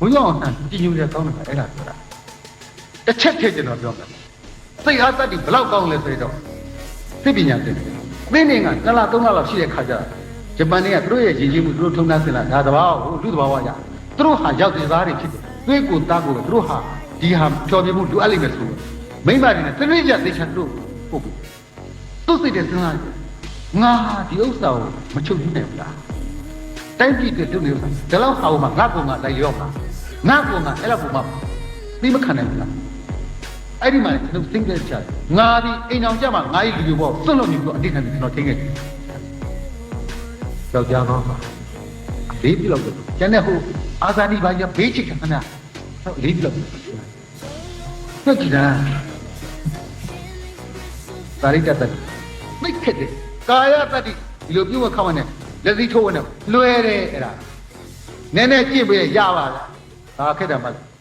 ဘုန်းကြီးအောင်ကြည်ညိုတဲ့ကောင်းတယ်အဲ့ဒါပြောတာတစ်ချက်ထည့်ကျွန်တော်ပြောမယ်စိတ်အားတတ်ဒီဘလောက်ကောင်းလဲဆိုတော့သိပညာသင်တယ်သင်နေကနှစ်လသုံးလလောက်ရှိတဲ့ခါကျဂျပန်တွေကသူတို့ရဲ့ရည်ကြီးမှုသူတို့ထုံးနှံစင်လာဒါတဘာကိုလူတဘာဝရသူတို့ဟာရောက်တဲ့သားတွေဖြစ်တယ်သွေးကိုတားကိုသူတို့ဟာဒီဟာဖြောပြမှုလိုအပ်လိမ့်မယ်ဆိုတော့မိမတွေနဲ့တနေ့ကျသေချာတို့ပုတ်ဘူးသူ့စိတ်တဲ့စဉ်းစားငါဟာဒီဥစ္စာကိုမချုပ်ဘူးနဲ့ဗျာတိုင်းပြည်တွေတုံနေလို့ဒါလောက်ဟာမှာငါ့ပုံကလိုက်ရောက်မှာ ငါ့ပုံကအဲ့လောက်ပုံမှာသိမခံနိုင်ဘူးလားအဲ့ဒီမှာကျွန်တော်သိခဲ့ချာငါဒီအိမ်အောင်ကြမှာငါရဲ့လူတွေပေါ့စွန့်လို့မြည်ပြီးအတိတ်ခံပြီးကျွန်တော်ထင်းခဲ့တယ်ကြောက်ကြတော့လေးပြီလို့ကျန်တဲ့ဟိုအာဇာနည်ဘာကြီးဘေးချိတ်ခဏဟုတ်လေးပြီလို့ဟုတ်ကြည်လားဒါရိတတ္တမိတ်ခက်တယ်ကာယတတ္တိဒီလိုပြုတ်မခောက်နဲ့လက်စည်းထိုးနဲ့လွဲတယ်အဲ့ဒါနည်းနည်းကြည့်ပေးရပါလား ဒါခက်တယ်မလား